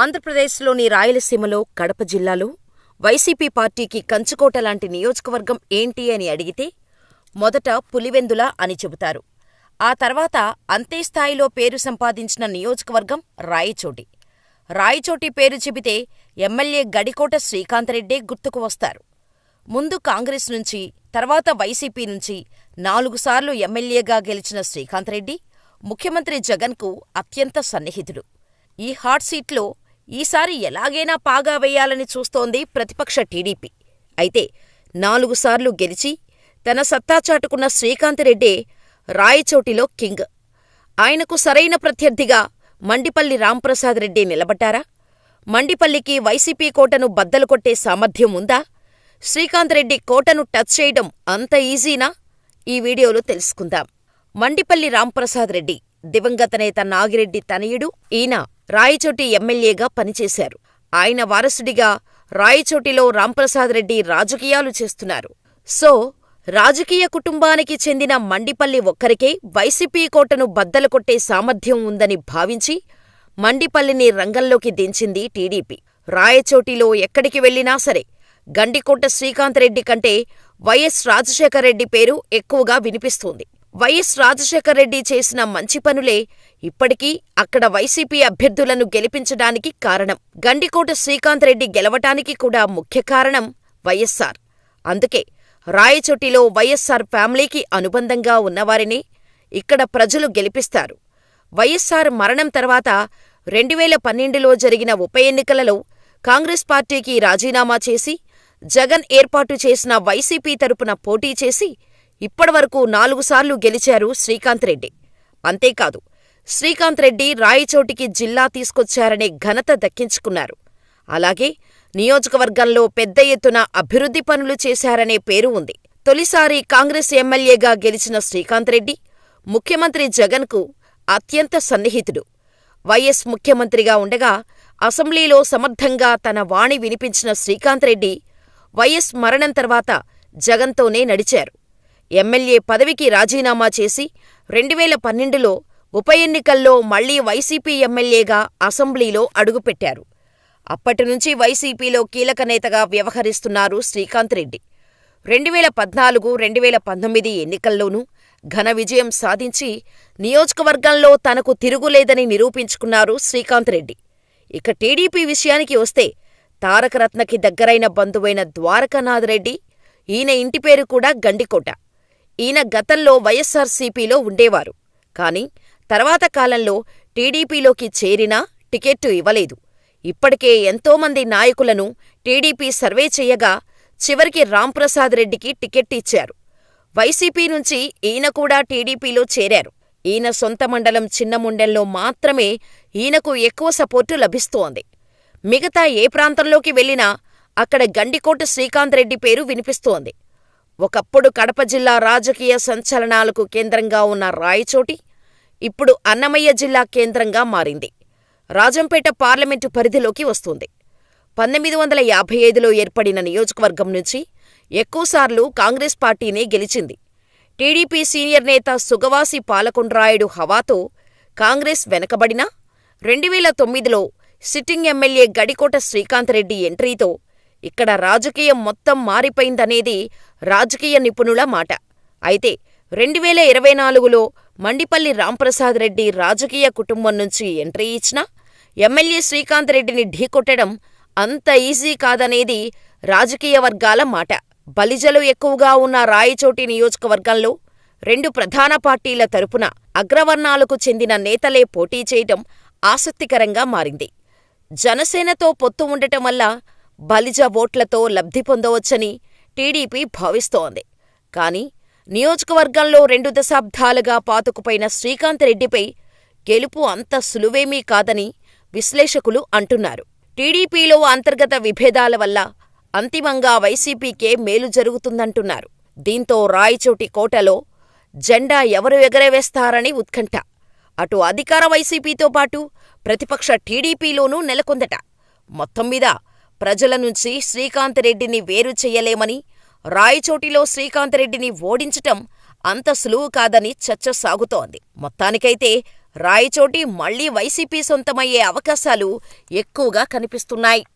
ఆంధ్రప్రదేశ్లోని రాయలసీమలో కడప జిల్లాలో వైసీపీ పార్టీకి కంచుకోట లాంటి నియోజకవర్గం ఏంటి అని అడిగితే మొదట పులివెందుల అని చెబుతారు. ఆ తర్వాత అంతే స్థాయిలో పేరు సంపాదించిన నియోజకవర్గం రాయచోటి. రాయచోటి పేరు చెబితే ఎమ్మెల్యే గడికోట శ్రీకాంతరెడ్డే గుర్తుకు వస్తారు. ముందు కాంగ్రెస్ నుంచి, తర్వాత వైసీపీ నుంచి నాలుగుసార్లు ఎమ్మెల్యేగా గెలిచిన శ్రీకాంతరెడ్డి ముఖ్యమంత్రి జగన్కు అత్యంత సన్నిహితుడు. ఈ హాట్ సీట్లో ఈసారి ఎలాగైనా పాగా వేయాలని చూస్తోంది ప్రతిపక్ష టీడీపీ. అయితే నాలుగుసార్లు గెలిచి తన సత్తా చాటుకున్న శ్రీకాంతరెడ్డే రాయచోటిలో కింగ్. ఆయనకు సరైన ప్రత్యర్థిగా మండిపల్లి రాంప్రసాద్ రెడ్డి నిలబడ్డారా? మండిపల్లికి వైసీపీ కోటను బద్దలు కొట్టే సామర్థ్యం ఉందా? శ్రీకాంతరెడ్డి కోటను టచ్ చేయడం అంత ఈజీనా? ఈ వీడియోలో తెలుసుకుందాం. మండిపల్లి రాంప్రసాద్ రెడ్డి దివంగత నేత నాగిరెడ్డి తనయుడు. ఈయన రాయచోటి ఎమ్మెల్యేగా పనిచేశారు. ఆయన వారసుడిగా రాయచోటిలో రాంప్రసాద్ రెడ్డి రాజకీయాలు చేస్తున్నారు. సో రాజకీయ కుటుంబానికి చెందిన మండిపల్లి ఒక్కరికే వైసీపీ కోటను బద్దలు కొట్టే సామర్థ్యం ఉందని భావించి మండిపల్లిని రంగంలోకి దించింది టీడీపీ. రాయచోటిలో ఎక్కడికి వెళ్ళినా సరే గండికోట శ్రీకాంతరెడ్డి కంటే వైఎస్ రాజశేఖరరెడ్డి పేరు ఎక్కువగా వినిపిస్తోంది. వైఎస్ రాజశేఖర్రెడ్డి చేసిన మంచి పనులే ఇప్పటికీ అక్కడ వైసీపీ అభ్యర్థులను గెలిపించడానికి కారణం. గండికోట శ్రీకాంత్ రెడ్డి గెలవటానికి కూడా ముఖ్య కారణం వైఎస్సార్. అందుకే రాయచోటిలో వైఎస్సార్ ఫ్యామిలీకి అనుబంధంగా ఉన్నవారినే ఇక్కడ ప్రజలు గెలిపిస్తారు. వైఎస్సార్ మరణం తర్వాత రెండువేల పన్నెండులో జరిగిన ఉప ఎన్నికలలో కాంగ్రెస్ పార్టీకి రాజీనామా చేసి జగన్ ఏర్పాటు చేసిన వైసీపీ తరపున పోటీ చేసి ఇప్పటివరకు నాలుగుసార్లు గెలిచారు శ్రీకాంత్ రెడ్డి అంతేకాదు శ్రీకాంత్ రెడ్డి రాయచోటికి జిల్లా తీసుకొచ్చారనే ఘనత దక్కించుకున్నారు. అలాగే నియోజకవర్గంలో పెద్ద ఎత్తున అభివృద్ధి పనులు చేశారనే పేరు ఉంది. తొలిసారి కాంగ్రెస్ ఎమ్మెల్యేగా గెలిచిన శ్రీకాంతరెడ్డి ముఖ్యమంత్రి జగన్కు అత్యంత సన్నిహితుడు. వైఎస్ ముఖ్యమంత్రిగా ఉండగా అసెంబ్లీలో సమర్థంగా తన వాణి వినిపించిన శ్రీకాంత్ రెడ్డి వైఎస్ మరణం తర్వాత జగన్తోనే నడిచారు. ఎమ్మెల్యే పదవికి రాజీనామా చేసి రెండువేల పన్నెండులో ఉప ఎన్నికల్లో మళ్ళీ వైసీపీ ఎమ్మెల్యేగా అసెంబ్లీలో అడుగుపెట్టారు. అప్పటినుంచి వైసీపీలో కీలక నేతగా వ్యవహరిస్తున్నారు శ్రీకాంత్ రెడ్డి రెండువేల పద్నాలుగు, రెండువేల పంతొమ్మిది ఎన్నికల్లోనూ ఘన విజయం సాధించి నియోజకవర్గంలో తనకు తిరుగులేదని నిరూపించుకున్నారు శ్రీకాంత్ రెడ్డి ఇక టీడీపీ విషయానికి వస్తే తారకరత్నకి దగ్గరైన బంధువైన ద్వారకానాథ్ రెడ్డి ఈయన ఇంటి పేరు కూడా గండికోట. ఈయన గతంలో వైఎస్సార్సీపీలో ఉండేవారు. కానీ తర్వాత కాలంలో టీడీపీలోకి చేరినా టికెట్టు ఇవ్వలేదు. ఇప్పటికే ఎంతోమంది నాయకులను టీడీపీ సర్వే చెయ్యగా చివరికి రాంప్రసాద్ రెడ్డికి టికెట్ ఇచ్చారు. వైసీపీ నుంచి ఈయన కూడా టీడీపీలో చేరారు. ఈయన సొంత మండలం చిన్నముండెంలో మాత్రమే ఈయనకు ఎక్కువ సపోర్టు లభిస్తోంది. మిగతా ఏ ప్రాంతంలోకి వెళ్ళినా అక్కడ గండికోట శ్రీకాంత్ రెడ్డి పేరు వినిపిస్తోంది. ఒకప్పుడు కడప జిల్లా రాజకీయ సంచలనాలకు కేంద్రంగా ఉన్న రాయచోటి ఇప్పుడు అన్నమయ్య జిల్లా కేంద్రంగా మారింది. రాజంపేట పార్లమెంటు పరిధిలోకి వస్తుంది. పంతొమ్మిది వందల యాభై ఐదులో ఏర్పడిన నియోజకవర్గం నుంచి ఎక్కువసార్లు కాంగ్రెస్ పార్టీనే గెలిచింది. టీడీపీ సీనియర్ నేత సుగవాసి పాలకొండ్రాయుడు హవాతో కాంగ్రెస్ వెనకబడినా రెండువేల తొమ్మిదిలో సిట్టింగ్ ఎమ్మెల్యే గడికోట శ్రీకాంతరెడ్డి ఎంట్రీతో ఇక్కడ రాజకీయం మొత్తం మారిపోయిందనేది రాజకీయ నిపుణుల మాట. అయితే రెండువేల ఇరవై నాలుగులో మండిపల్లి రాంప్రసాద్ రెడ్డి రాజకీయ కుటుంబం నుంచి ఎంట్రీ ఇచ్చినా ఎమ్మెల్యే శ్రీకాంత్ రెడ్డిని ఢీకొట్టడం అంత ఈజీ కాదనేది రాజకీయ వర్గాల మాట. బలిజలు ఎక్కువగా ఉన్న రాయచోటి నియోజకవర్గంలో రెండు ప్రధాన పార్టీల తరపున అగ్రవర్ణాలకు చెందిన నేతలే పోటీ చేయటం ఆసక్తికరంగా మారింది. జనసేనతో పొత్తు ఉండటం వల్ల బలిజ ఓట్లతో లబ్ధి పొందవచ్చని టీడీపీ భావిస్తోంది. కానీ నియోజకవర్గంలో రెండు దశాబ్దాలుగా పాతుకుపోయిన శ్రీకాంతరెడ్డిపై గెలుపు అంత సులువేమీ కాదని విశ్లేషకులు అంటున్నారు. టీడీపీలో అంతర్గత విభేదాల వల్ల అంతిమంగా వైసీపీకే మేలు జరుగుతుందంటున్నారు. దీంతో రాయచోటి కోటలో జెండా ఎవరు ఎగరవేస్తారని ఉత్కంఠ. అటు అధికార వైసీపీతో పాటు ప్రతిపక్ష టీడీపీలోనూ నెలకొందట. మొత్తం మీద ప్రజల నుంచి శ్రీకాంతరెడ్డిని వేరు చెయ్యలేమని, రాయచోటిలో శ్రీకాంతరెడ్డిని ఓడించటం అంత సులువు కాదని చర్చ సాగుతోంది. మొత్తానికైతే రాయచోటి మళ్ళీ వైసీపీ సొంతమయ్యే అవకాశాలు ఎక్కువగా కనిపిస్తున్నాయి